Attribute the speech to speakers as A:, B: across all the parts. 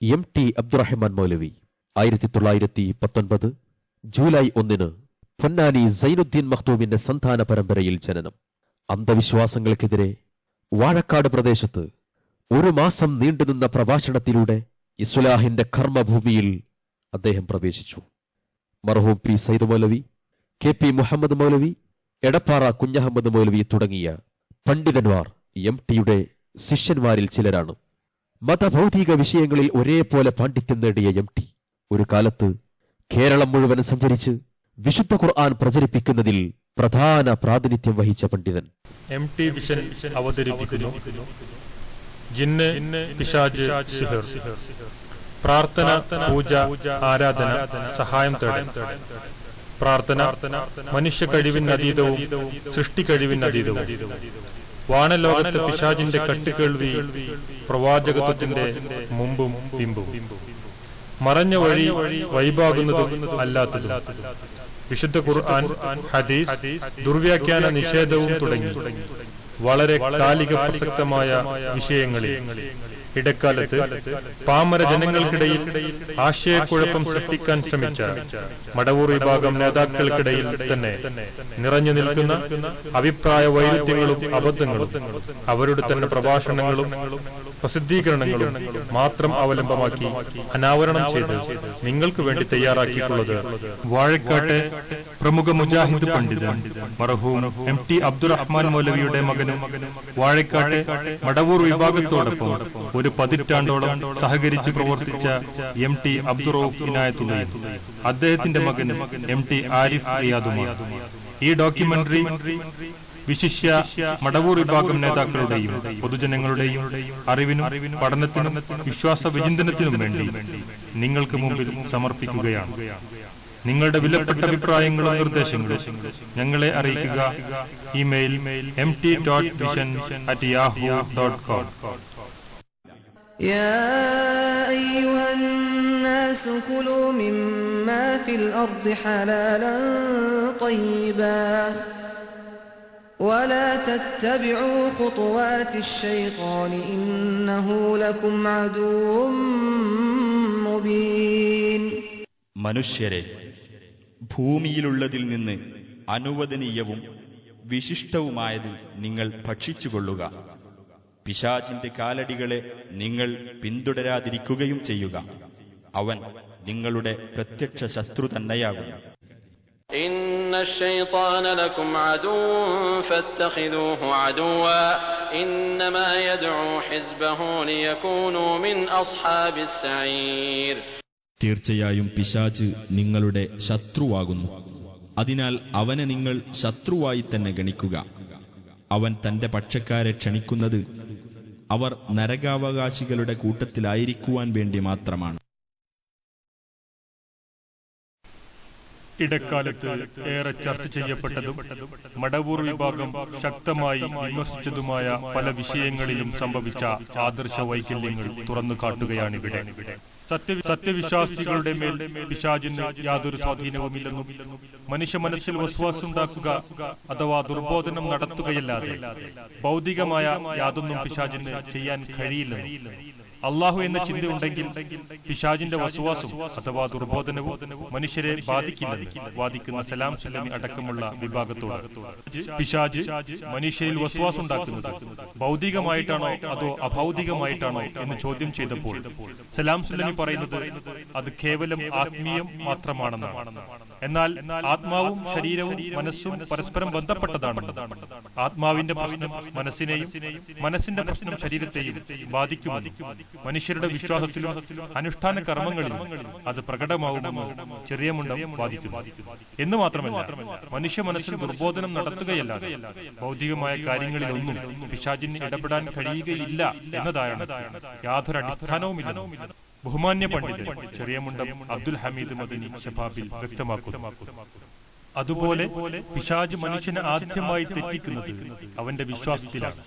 A: M T Abdurahman മൗലവി ആയിരത്തി തൊള്ളായിരത്തി പത്തൊൻപത് ജൂലൈ ഒന്നിന് പൊന്നാനി സൈനുദ്ദീൻ മഹ്തൂബിന്റെ സന്താന പരമ്പരയിൽ ജനനം. അന്ധവിശ്വാസങ്ങൾക്കെതിരെ വാഴക്കാട് പ്രദേശത്ത് ഒരു മാസം നീണ്ടുനിന്ന പ്രഭാഷണത്തിലൂടെ ഇസ്ലാഹിന്റെ കർമ്മഭൂമിയിൽ അദ്ദേഹം പ്രവേശിച്ചു. മർഹൂം P Syed Moulavi K P Muhammad Moulavi Edappara Kunhahammed Moulavi തുടങ്ങിയ പണ്ഡിതന്മാർ എം ടിയുടെ ശിഷ്യന്മാരിൽ ചിലരാണ്. മതഭൗതിക വിഷയങ്ങളിൽ ഒരേപോലെ പാണ്ഡിത്യം നേടിയ എം ടി ഒരു കാലത്ത് കേരളം മുഴുവൻ സഞ്ചരിച്ച് വിശുദ്ധ ഖുർആൻ പ്രചരിപ്പിക്കുന്നതിൽ പ്രധാന പ്രാതിനിധ്യം വഹിച്ച പണ്ഡിതൻ.
B: എം ടി വിഷൻ അവതരിപ്പിക്കുന്നു. ജിന്ന് പിശാജ് സിഹർ. പ്രാർത്ഥന പൂജ ആരാധന സഹായം തേടൽ. പ്രാർത്ഥന മനുഷ്യ കഴിവിന് അതീതവും സൃഷ്ടി കഴിവിന് അതീതവും വാനലോകത്തെ പിശാചിന്റെ കട്ടുകേൾവി പ്രവാചകത്വത്തിന്റെ മുമ്പും പിമ്പും. മറഞ്ഞ വഴി വൈബാകുന്നതും അല്ലാത്തതും. വിശുദ്ധ ഖുർആൻ ഹദീസ് ദുർവ്യാഖ്യാന നിഷേധവും തുടങ്ങി. വളരെ കാലിക പ്രസക്തമായ വിഷയങ്ങളിൽ. ഇടക്കാലത്ത് പാമര ജനങ്ങൾക്കിടയിൽ ആശയക്കുഴപ്പം സൃഷ്ടിക്കാൻ ശ്രമിച്ച മടവൂർ വിഭാഗം നേതാക്കൾക്കിടയിൽ തന്നെ നിറഞ്ഞു നിൽക്കുന്ന അഭിപ്രായ വൈരുദ്ധ്യങ്ങളും അബദ്ധങ്ങളും അവരുടെ തന്നെ പ്രഭാഷണങ്ങളും പ്രസിദ്ധീകരണങ്ങളും മാത്രം അവലംബമാക്കി അനാവരണം ചെയ്ത് നിങ്ങൾക്ക് വേണ്ടി തയ്യാറാക്കിയിട്ടുള്ളത് വാഴക്കാട്ടെ പ്രമുഖ മുജാഹിദ് പണ്ഡിതൻ മറഹൂം എം ടി അബ്ദുറഹ്മാൻ മൗലവിയുടെ മകനും വാഴക്കാട്ടെ മടവൂർ വിഭാഗത്തോടൊപ്പം ഒരു പതിറ്റാണ്ടോളം സഹകരിച്ച് പ്രവർത്തിച്ച എം ടി അബ്ദുറൌഫ് ഇനായത്തുള്ളയും അദ്ദേഹത്തിന്റെ മകൻ എം ടി ആരിഫ് റിയാദുമാണ്. ഈ ഡോക്യുമെന്ററി വിശിഷ്യ മടവൂർ വിഭാഗം നേതാക്കളുടെയും പൊതുജനങ്ങളുടെയും അറിവിനും പഠനത്തിനും വിശ്വാസ വിചിന്തനത്തിനും വേണ്ടി നിങ്ങൾക്ക് മുമ്പിൽ സമർപ്പിക്കുകയാണ്. നിങ്ങളുടെ വിലപ്പെട്ട അഭിപ്രായങ്ങളും നിർദ്ദേശങ്ങളും ഞങ്ങളെ അറിയിക്കുക. Email M T dot vision at Yahoo dot com.
C: يا أيها الناس كلوا مما في الأرض حلالا طيبا ولا تتبعوا خطوات الشيطان إنه لكم عدو مبين
D: മനുഷ്യരെ ഭൂമിയിലുള്ളതിൽ നിന്ന് അനുവദനീയവും വിശിഷ്ടവുമായത് നിങ്ങൾ ഭക്ഷിച്ചുകൊള്ളുക പിശാചിന്റെ കാലടികളെ നിങ്ങൾ പിന്തുടരാതിരിക്കുകയും ചെയ്യുക. അവൻ നിങ്ങളുടെ പ്രത്യക്ഷ ശത്രു
E: തന്നെയാകും
D: തീർച്ചയായും പിശാച് നിങ്ങളുടെ ശത്രുവാകുന്നു. അതിനാൽ അവനെ നിങ്ങൾ ശത്രുവായി തന്നെ ഗണിക്കുക. അവൻ തന്റെ പക്ഷക്കാരെ ക്ഷണിക്കുന്നത് അവർ നരകാവകാശികളുടെ കൂട്ടത്തിലായിരിക്കുവാൻ വേണ്ടി മാത്രമാണ്.
B: ഇടക്കാലത്ത് ഏറെ ചർച്ച ചെയ്യപ്പെട്ടതും മടവൂർ വിഭാഗം ശക്തമായി വിമർശിച്ചതുമായ പല വിഷയങ്ങളിലും സംഭവിച്ച ആദർശ വൈകല്യങ്ങൾ തുറന്നു കാട്ടുകയാണിവിടെ സത്യ സത്യവിശ്വാസികളുടെ മേൽ പിശാചിന് യാതൊരു സ്വാധീനവുമില്ലെന്നും മനുഷ്യ മനസ്സിൽ വസ്വാസുണ്ടാക്കുക അഥവാ ദുർബോധനം നടത്തുകയല്ലാതെ ഭൗതികമായ യാതൊന്നും പിശാചിന് ചെയ്യാൻ കഴിയില്ലെന്നും. അള്ളാഹു എന്ന ചിന്തയുണ്ടെങ്കിൽ പിശാജിന്റെ വസുവാസും അഥവാ ദുർബോധനവും മനുഷ്യരെ ബാധിക്കുന്നത് വാദിക്കുന്ന സലാം സലമി അടക്കമുള്ള വിഭാഗത്തോട്. പിശാജ് മനുഷ്യരിൽ വസുവാസുണ്ടാക്കുന്നത് ഭൗതികമായിട്ടാണോ അതോ അഭൗതികമായിട്ടാണോ എന്ന് ചോദ്യം ചെയ്തപ്പോൾ സലാം സുലമി പറയുന്നത് അത് കേവലം ആത്മീയം മാത്രമാണെന്നാണ്. എന്നാൽ ആത്മാവും ശരീരവും മനസ്സും പരസ്പരം ബന്ധപ്പെട്ടതാണ്. ആത്മാവിന്റെ പ്രശ്നം മനസ്സിനെയും മനസ്സിന്റെ പ്രശ്നം ശരീരത്തെയും ബാധിക്കുമെന്ന് മനുഷ്യരുടെ വിശ്വാസത്തിലും അനുഷ്ഠാന കർമ്മങ്ങളിലും അത് പ്രകടമാവുമെന്ന് ചെറിയ മുണ്ടം വാദിക്കുന്നു. എന്ന് മാത്രമല്ല മനുഷ്യ മനസ്സിൽ ദുർബോധനം നടത്തുകയല്ലാതെ ഭൗതികമായ കാര്യങ്ങളിലൊന്നും പിശാചിന് ഇടപെടാൻ കഴിയുകയില്ല എന്നതാണ് യാതൊരു അടിസ്ഥാനവുമില്ലെന്നും ബഹുമാന്യ പണ്ഡിതൻ ചെറിയ മുണ്ടം അബ്ദുൽ ഹമീദ് മദനി ഷബാബിൽ വ്യക്തമാക്കുന്നു. അതുപോലെ പിശാജ് മനുഷ്യനെ ആദ്യമായി തെറ്റിക്കുന്നത് അവന്റെ വിശ്വാസത്തിലാണ്.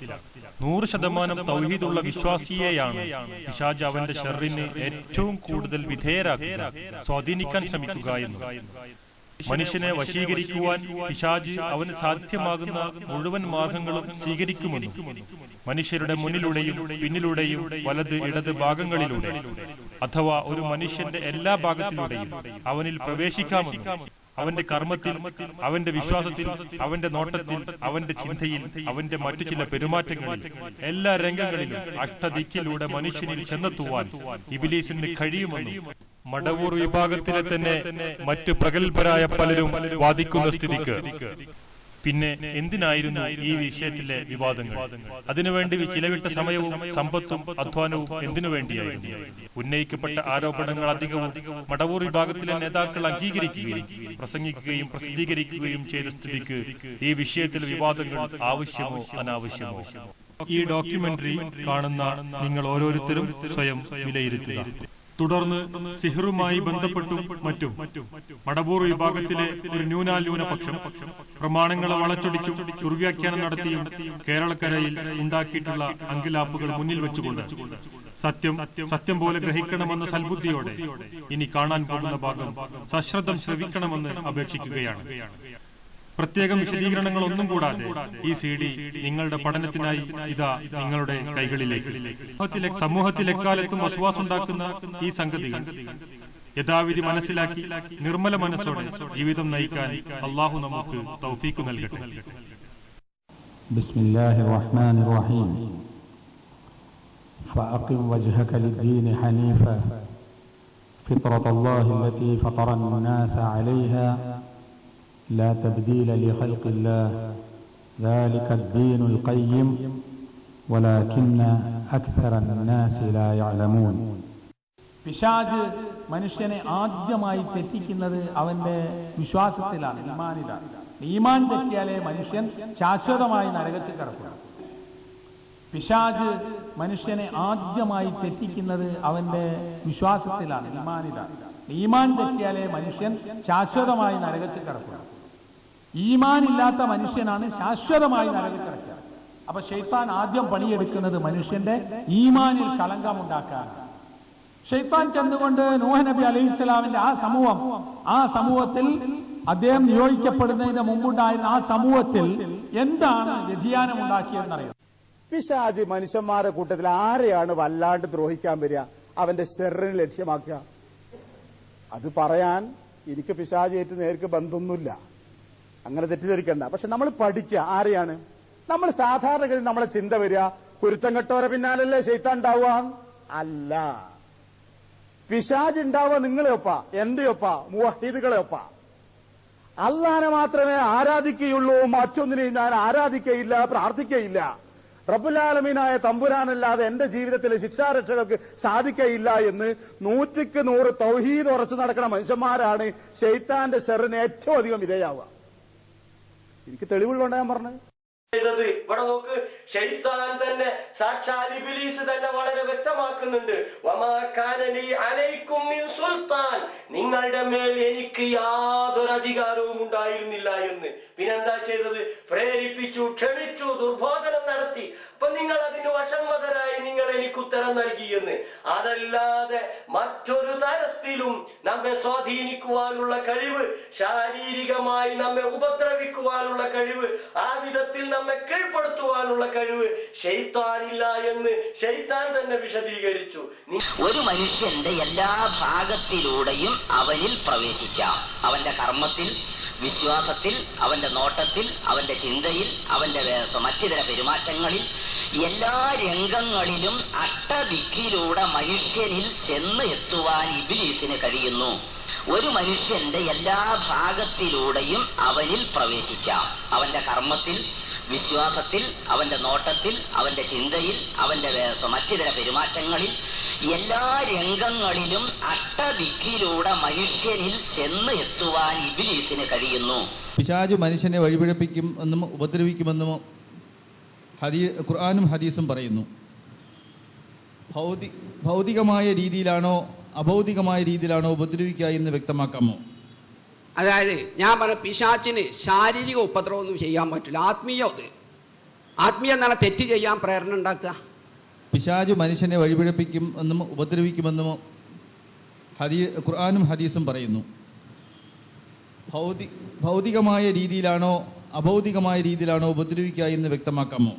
B: നൂറ് ശതമാനം തൗഹീദുള്ള വിശ്വാസിയെയാണ് പിശാജ് അവന്റെ ഷെറിന് ഏറ്റവും കൂടുതൽ വിധേയരാക്കുക സ്വാധീനിക്കാൻ ശ്രമിക്കുക എന്ന്. മനുഷ്യനെ വശീകരിക്കുവാൻ പിശാജ് അവന് സാധ്യമാകുന്ന മുഴുവൻ മാർഗങ്ങളും സ്വീകരിക്കുമെന്നും മനുഷ്യരുടെ മുന്നിലൂടെയും പിന്നിലൂടെയും വലത് ഇടത് ഭാഗങ്ങളിലൂടെ. അഥവാ ഒരു മനുഷ്യന്റെ എല്ലാ ഭാഗത്തിലൂടെയും അവനിൽ പ്രവേശിക്കാമെന്നും അവന്റെ കർമ്മത്തിൽ അവന്റെ വിശ്വാസത്തിൽ അവന്റെ നോട്ടത്തിൽ അവന്റെ ചിന്തയിൽ അവന്റെ മറ്റു ചില പെരുമാറ്റങ്ങളിൽ എല്ലാ രംഗങ്ങളിലും അഷ്ടദിക്കിലൂടെ മനുഷ്യനിൽ ചെന്നെത്തുവാൻ ഇബിലീസിന് കഴിയുമെന്നും മടവൂർ വിഭാഗത്തിലെ തന്നെ മറ്റു പ്രഗത്ഭരായ പലരും വാദിക്കുന്ന സ്ഥിതിക്ക്. പിന്നെ എന്തിനായിരുന്നു ഈ വിഷയത്തിലെ വിവാദങ്ങൾ? അതിനുവേണ്ടി ചിലവിട്ട സമയവും സമ്പത്തും അധ്വാനവും എന്തിനു വേണ്ടിയായിരുന്നു? ഉന്നയിക്കപ്പെട്ട ആരോപണങ്ങൾ അധികവും മടവൂർ വിഭാഗത്തിലെ നേതാക്കൾ അംഗീകരിക്കുകയും പ്രസംഗിക്കുകയും പ്രസിദ്ധീകരിക്കുകയും ചെയ്ത സ്ഥിതിക്ക് ഈ വിഷയത്തിൽ വിവാദങ്ങൾ ആവശ്യമോ അനാവശ്യമോ? ഈ ഡോക്യുമെന്ററി കാണുന്ന നിങ്ങൾ ഓരോരുത്തരും സ്വയം വിലയിരുത്തുക. തുടർന്ന് സിഹറുമായി ബന്ധപ്പെട്ടും മറ്റും. മടവൂർ വിഭാഗത്തിലെ ഒരു ന്യൂനാന്യൂനപക്ഷം പ്രമാണങ്ങളെ വളച്ചൊടിച്ചു ദുർവ്യാഖ്യാനം നടത്തിയും കേരളക്കരയിൽ ഉണ്ടാക്കിയിട്ടുള്ള അങ്കിലാപ്പുകൾ മുന്നിൽ വെച്ചുകൊണ്ട് സത്യം സത്യം പോലെ ഗ്രഹിക്കണമെന്ന സൽബുദ്ധിയോടെ ഇനി കാണാൻ പോകുന്ന ഭാഗം സശ്രദ്ധം ശ്രവിക്കണമെന്ന് അപേക്ഷിക്കുകയാണ്. പ്രത്യേകം വിശദീകരണങ്ങൾ ഒന്നും കൂടാതെ ഈ സി ഡി നിങ്ങളുടെ പഠനത്തിനായി ഇതാ നിങ്ങളുടെ കൈകളിലേക്ക് സമൂഹത്തിലെ സമൂഹത്തിൽ എക്കാലത്തും വസുവാസുണ്ടാക്കുന്ന ഈ സംഗതികൾ യഥാവിധി മനസ്സിലാക്കി നിർമ്മല മനസ്സോടെ ജീവിതം നയിക്കാൻ അള്ളാഹു നമുക്ക് തൗഫീക്ക് നൽകട്ടെ
F: بسم الله الرحمن الرحيم فأقم وجهك للدين حنيفا فطرة الله التي فطر الناس عليها لا تبديل لخلق الله ذلك الدين القيم ولكن أكثر الناس لا يعلمون പിശാജ് മനുഷ്യനെ ആദ്യമായി തെറ്റിക്കുന്നത് അവന്റെ വിശ്വാസത്തിലാണ് ഈമാനിലാണ് ഈമാൻ തെറ്റിയാലേ മനുഷ്യൻ ശാശ്വതമായി നരകത്തിൽ കിടക്കുക പിശാജ് മനുഷ്യനെ ആദ്യമായി തെറ്റിക്കുന്നത് അവന്റെ വിശ്വാസത്തിലാണ് ഈമാനിലാണ് ഈമാൻ തെറ്റിയാലേ മനുഷ്യൻ ശാശ്വതമായി നരകത്തിൽ കിടക്കുക ഈമാൻ ഇല്ലാത്ത മനുഷ്യനാണ് ശാശ്വതമായി നരകിൽ കിടക്കുക അപ്പൊ ഷെയ്ത്താൻ ആദ്യം പണിയെടുക്കുന്നത് മനുഷ്യന്റെ ഈമാനിൽ കളങ്കം കളങ്കമുണ്ടാക്കാനാണ് ഷെയ്ത്താൻ ചെന്നുകൊണ്ട് നൂഹ നബി അലൈഹി സ്വലാമിന്റെ ആ സമൂഹം ആ സമൂഹത്തിൽ അദ്ദേഹം നിയോഗിക്കപ്പെടുന്നതിന് മുമ്പുണ്ടായിരുന്ന ആ സമൂഹത്തിൽ എന്താണ് വ്യതിയാനം ഉണ്ടാക്കിയതെന്നറിയാം
G: പിശാജി മനുഷ്യന്മാരുടെ കൂട്ടത്തിൽ ആരെയാണ് വല്ലാണ്ട് ദ്രോഹിക്കാൻ വരിക? അവന്റെ ശരീരം ലക്ഷ്യമാക്കുക. അത് പറയാൻ എനിക്ക് പിശാചേറ്റ് നേർക്ക് ബന്ധമൊന്നുമില്ല. അങ്ങനെ തെറ്റിദ്ധരിക്കണ്ട. പക്ഷെ നമ്മൾ പഠിക്കുക ആരെയാണ്? നമ്മൾ സാധാരണഗതി നമ്മളെ ചിന്ത വരിക. കുരുത്തം കെട്ടോരെ പിന്നാലല്ലേ ശൈത്താൻ ഉണ്ടാവുക? അല്ല. പിശാജ് ഉണ്ടാവുക നിങ്ങളെ ഒപ്പ. എന്റെ ഒപ്പ. മാത്രമേ ആരാധിക്കുകയുള്ളൂ. മറ്റൊന്നിനെയും ഞാൻ ആരാധിക്കയില്ല പ്രാർത്ഥിക്കയില്ല. റബുലാലമീനായ തമ്പുരാനല്ലാതെ എന്റെ ജീവിതത്തിലെ ശിക്ഷാരക്ഷകൾക്ക് സാധിക്കയില്ല എന്ന് നൂറ്റിക്ക് നൂറ് തൗഹീദ് ഉറച്ചു നടക്കുന്ന മനുഷ്യന്മാരാണ് ഷെയ്ത്താന്റെ ഷെറിന് ഏറ്റവും അധികം വിധേയാവുക. എനിക്ക് തെളിവുള്ളതുകൊണ്ട് ഞാൻ പറഞ്ഞത്.
H: ചെയ്തത്. ഇവിടെ നോക്ക് ഷെയ്ത്താൻ തന്നെ സാക്ഷാൽ ഇബിലീസ് തന്നെ വളരെ വ്യക്തമാക്കുന്നുണ്ട്. സുൽത്താൻ. നിങ്ങളുടെ മേൽ എനിക്ക് യാതൊരു അധികാരവും ഉണ്ടായിരുന്നില്ല എന്ന്. പിന്നെന്താ ചെയ്തത്? പ്രേരിപ്പിച്ചു ക്ഷണിച്ചു ദുർബോധനം നടത്തി. അപ്പൊ നിങ്ങൾ അതിന് വശംവതരായി നിങ്ങൾ എനിക്ക് ഉത്തരം നൽകി എന്ന്. അതല്ലാതെ മറ്റൊരു തരത്തിലും നമ്മെ സ്വാധീനിക്കുവാനുള്ള കഴിവ് ശാരീരികമായി നമ്മെ ഉപദ്രവിക്കുവാനുള്ള കഴിവ് ആ വിധത്തിൽ നമ്മെ കീഴ്പ്പെടുത്തുവാനുള്ള കഴിവ് ഷെയ്ത്താനില്ല എന്ന് ഷെയ്ത്താൻ തന്നെ വിശദീകരിച്ചു.
I: ഒരു മനുഷ്യന്റെ എല്ലാ ഭാഗത്തിലൂടെയും അവനിൽ പ്രവേശിക്കാം. അവന്റെ കർമ്മത്തിൽ വിശ്വാസത്തിൽ അവന്റെ നോട്ടത്തിൽ അവന്റെ ചിന്തയിൽ അവന്റെ മറ്റിതര പെരുമാറ്റങ്ങളിൽ എല്ലാ രംഗങ്ങളിലും അഷ്ടദിക്കിലൂടെ മനുഷ്യനിൽ ചെന്ന് എത്തുവാൻ ഇബിലീസിന് കഴിയുന്നു. ഒരു മനുഷ്യന്റെ എല്ലാ ഭാഗത്തിലൂടെയും അവനിൽ പ്രവേശിക്കാം. അവന്റെ കർമ്മത്തിൽ വിശ്വാസത്തിൽ അവന്റെ നോട്ടത്തിൽ അവന്റെ ചിന്തയിൽ അവന്റെ മറ്റുതര പെരുമാറ്റങ്ങളിൽ എല്ലാ രംഗങ്ങളിലും അഷ്ടദിക്കിലൂടെ മനുഷ്യനിൽ ചെന്ന് എത്തുവാൻ ഇബിലീസിന് കഴിയുന്നു.
J: പിശാജ് മനുഷ്യനെ വഴിപിഴപ്പിക്കും എന്നും ഉപദ്രവിക്കുമെന്നും ഹദീ ഖുർആാനും ഹദീസും പറയുന്നു. ഭൗതി ഭൗതികമായ രീതിയിലാണോ അഭൗതികമായ രീതിയിലാണോ ഉപദ്രവിക്കുക എന്ന് വ്യക്തമാക്കാമോ?
K: അതായത് ഞാൻ പറഞ്ഞ പിശാച്ചിന് ശാരീരിക ഉപദ്രവമൊന്നും ചെയ്യാൻ പറ്റില്ല. ആത്മീയ അത്. ആത്മീയ എന്നാണ് തെറ്റ് ചെയ്യാൻ പ്രേരണ ഉണ്ടാക്കുക.
J: പിശാജ് മനുഷ്യനെ വഴിപിഴപ്പിക്കും എന്നും ഉപദ്രവിക്കുമെന്നും ഹദീ ഖുർആാനും ഹദീസും പറയുന്നു. ഭൗതി ഭൗതികമായ രീതിയിലാണോ അഭൗതികമായ രീതിയിലാണോ ഉപദ്രവിക്കുക എന്ന് വ്യക്തമാക്കാമോ?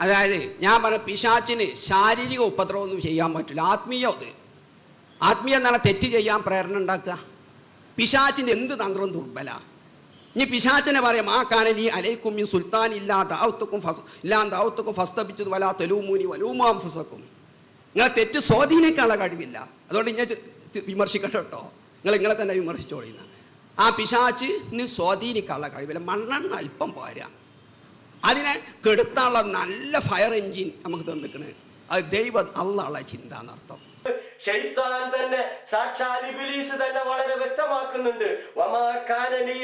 K: അതായത് ഞാൻ പറഞ്ഞ പിശാച്ചിന് ശാരീരിക ഉപദ്രവമൊന്നും ചെയ്യാൻ പറ്റില്ല. ആത്മീയ ആത്മീയ എന്നാണ് തെറ്റ് ചെയ്യാൻ പ്രേരണ ഉണ്ടാക്കുക. പിശാച്ചിന്റെ എന്ത് തന്ത്രം ദുർബല? ഇനി പിശാച്ചിനെ പറയാം ആ കാനലി അലൈക്കും ഈ സുൽത്താൻ ഇല്ലാ ദാവത്തുക്കും ഫസ് ഇല്ലാ ദാവത്തുക്കും ഫസ്തപിച്ചത് വലാ തെലൂമൂനി വലൂമാം ഫുസക്കും നിങ്ങളെ തെറ്റ് സ്വാധീനിക്കാനുള്ള കഴിവില്ല. അതുകൊണ്ട് ഞാൻ വിമർശിക്കട്ടെ കേട്ടോ. നിങ്ങൾ നിങ്ങളെ തന്നെ വിമർശിച്ചോളിയുന്ന ആ പിശാച്ചിന് സ്വാധീനിക്കാനുള്ള കഴിവില്ല. മണ്ണെണ്ണ അല്പം പോരാ. അതിനെ കെടുത്താനുള്ള നല്ല ഫയർ എഞ്ചിൻ നമുക്ക് തന്നിക്കണേ അത് ദൈവം അള്ളാളെ ചിന്ത എന്നർത്ഥം
H: ഷെയ്ത്താൻ തന്നെ സാക്ഷാൽ ഇബിലീസ് തന്നെ വളരെ വ്യക്തമാക്കുന്നുണ്ട്.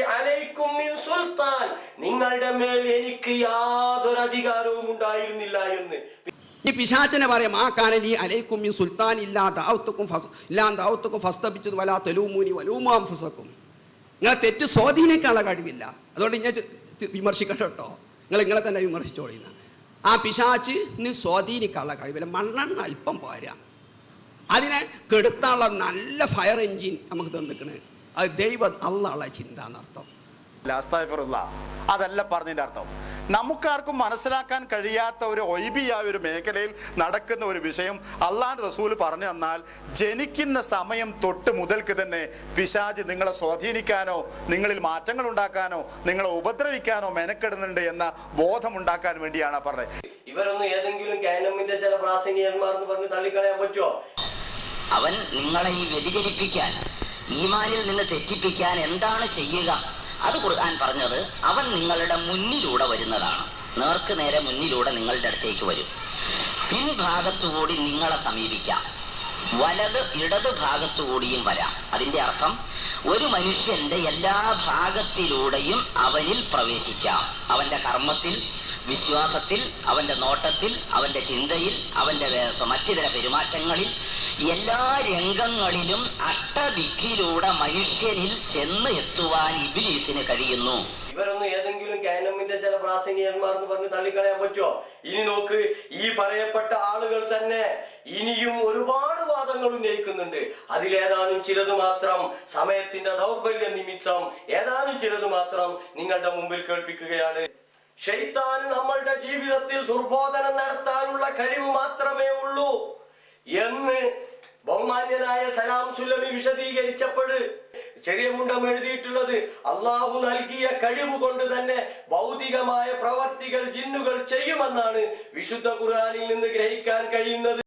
H: അലൈക്കും മിൻ സുൽത്താൻ. നിങ്ങളുടെ മേൽ എനിക്ക് യാതൊരു അധികാരവും ഉണ്ടായിരുന്നില്ല എന്ന്.
K: ഈ പിശാചനെ പറയാം ആ കാനലി അലൈക്കും ഈ സുൽത്താൻ ഇല്ലാ ദാവത്തുക്കും ഇല്ലാ ദാവത്തുക്കും ഫസ്തപിച്ചത് വലാ തെലൂമൂനി വലൂമാം ഫുസക്കും നിങ്ങളെ തെറ്റ് സ്വാധീനിക്കാനുള്ള കഴിവില്ല. അതുകൊണ്ട് ഞാൻ വിമർശിക്കട്ടെ കേട്ടോ. നിങ്ങൾ നിങ്ങളെ തന്നെ വിമർശിച്ചോളിന്ന്. ആ പിശാച്ചിന് സ്വാധീനിക്കാനുള്ള കഴിവില്ല. മണ്ണെണ്ണ അല്പം പോരാ. അതിനെ കെടുത്താനുള്ള നല്ല ഫയർ എഞ്ചിൻ നമുക്ക് തന്നിക്കണ്. അത് ദൈവം അള്ളാളെ ചിന്ത എന്നർത്ഥം
G: അതല്ല പറഞ്ഞതിന്റെ അർത്ഥം. നമുക്കാർക്കും മനസ്സിലാക്കാൻ കഴിയാത്ത ഒരു ഒയ്ബിയായ ഒരു മേഖലയിൽ നടക്കുന്ന ഒരു വിഷയം അള്ളാഹ് റസൂൽ പറഞ്ഞു തന്നാൽ ജനിക്കുന്ന സമയം തൊട്ട് മുതൽക്ക് തന്നെ പിശാജ് നിങ്ങളെ സ്വാധീനിക്കാനോ നിങ്ങളിൽ മാറ്റങ്ങൾ ഉണ്ടാക്കാനോ നിങ്ങളെ ഉപദ്രവിക്കാനോ മെനക്കെടുന്നുണ്ട് എന്ന ബോധം ഉണ്ടാക്കാൻ വേണ്ടിയാണ് പറഞ്ഞത്.
H: ഇവരൊന്നും ഏതെങ്കിലും കാനമിന്റെ ചില പ്രാസംഗികന്മാർ എന്ന് പറഞ്ഞ് തള്ളിക്കളയാൻ പറ്റുമോ?
I: അവൻ നിങ്ങളെ ഈ വ്യതിചരിപ്പിക്കാൻ ഈമാനിൽ നിന്ന് തെറ്റിപ്പിക്കാൻ എന്താണ് ചെയ്യുക? അത് ഖുർആൻ പറഞ്ഞത് അവൻ നിങ്ങളുടെ മുന്നിലൂടെ വരുന്നതാണ്. നേർക്ക് നേരെ മുന്നിലൂടെ നിങ്ങളുടെ അടുത്തേക്ക് വരും. പിൻഭാഗത്തുകൂടി നിങ്ങളെ സമീപിക്കാം. വലത് ഇടത് ഭാഗത്തുകൂടിയും വരാം. അതിന്റെ അർത്ഥം ഒരു മനുഷ്യന്റെ എല്ലാ ഭാഗത്തിലൂടെയും അവനിൽ പ്രവേശിക്കാം. അവന്റെ കർമ്മത്തിൽ വിശ്വാസത്തിൽ അവന്റെ നോട്ടത്തിൽ അവന്റെ ചിന്തയിൽ അവന്റെ മറ്റു മറ്റിതര പെരുമാറ്റങ്ങളിൽ എല്ലാ രംഗങ്ങളിലും അഷ്ടദിക്കിലൂടെ മനുഷ്യനിൽ ചെന്ന് എത്തുവാൻ ഇബിലീസിന് കഴിയുന്നു.
H: ഇവരൊന്നും ഏതെങ്കിലും കാനമിന്റെ ചില പ്രാസംഗികന്മാർ എന്ന് പറഞ്ഞ് തള്ളിക്കളയാൻ പറ്റുമോ? ഇനി നോക്ക് ഈ പറയപ്പെട്ട ആളുകൾ തന്നെ ഇനിയും ഒരുപാട് വാദങ്ങൾ ഉന്നയിക്കുന്നുണ്ട്. അതിലേതാനും ചിലത് മാത്രം സമയത്തിന്റെ ദൗർബല്യ നിമിത്തം ഏതാനും ചിലത് മാത്രം നിങ്ങളുടെ മുമ്പിൽ കേൾപ്പിക്കുകയാണ്. ഷെയ്ത്താൻ നമ്മളുടെ ജീവിതത്തിൽ ദുർബോധനം നടത്താനുള്ള കഴിവ് മാത്രമേ ഉള്ളൂ എന്ന് ബഹുമാന്യനായ സലാം സുല്ലമി വിശദീകരിച്ചപ്പോൾ ചെറിയ മുണ്ടം എഴുതിയിട്ടുള്ളത് അള്ളാഹു നൽകിയ കഴിവ് കൊണ്ട് തന്നെ ഭൗതികമായ പ്രവർത്തികൾ ജിന്നുകൾ ചെയ്യുമെന്നാണ് വിശുദ്ധ ഖുർആനിൽ നിന്ന് ഗ്രഹിക്കാൻ കഴിയുന്നത്.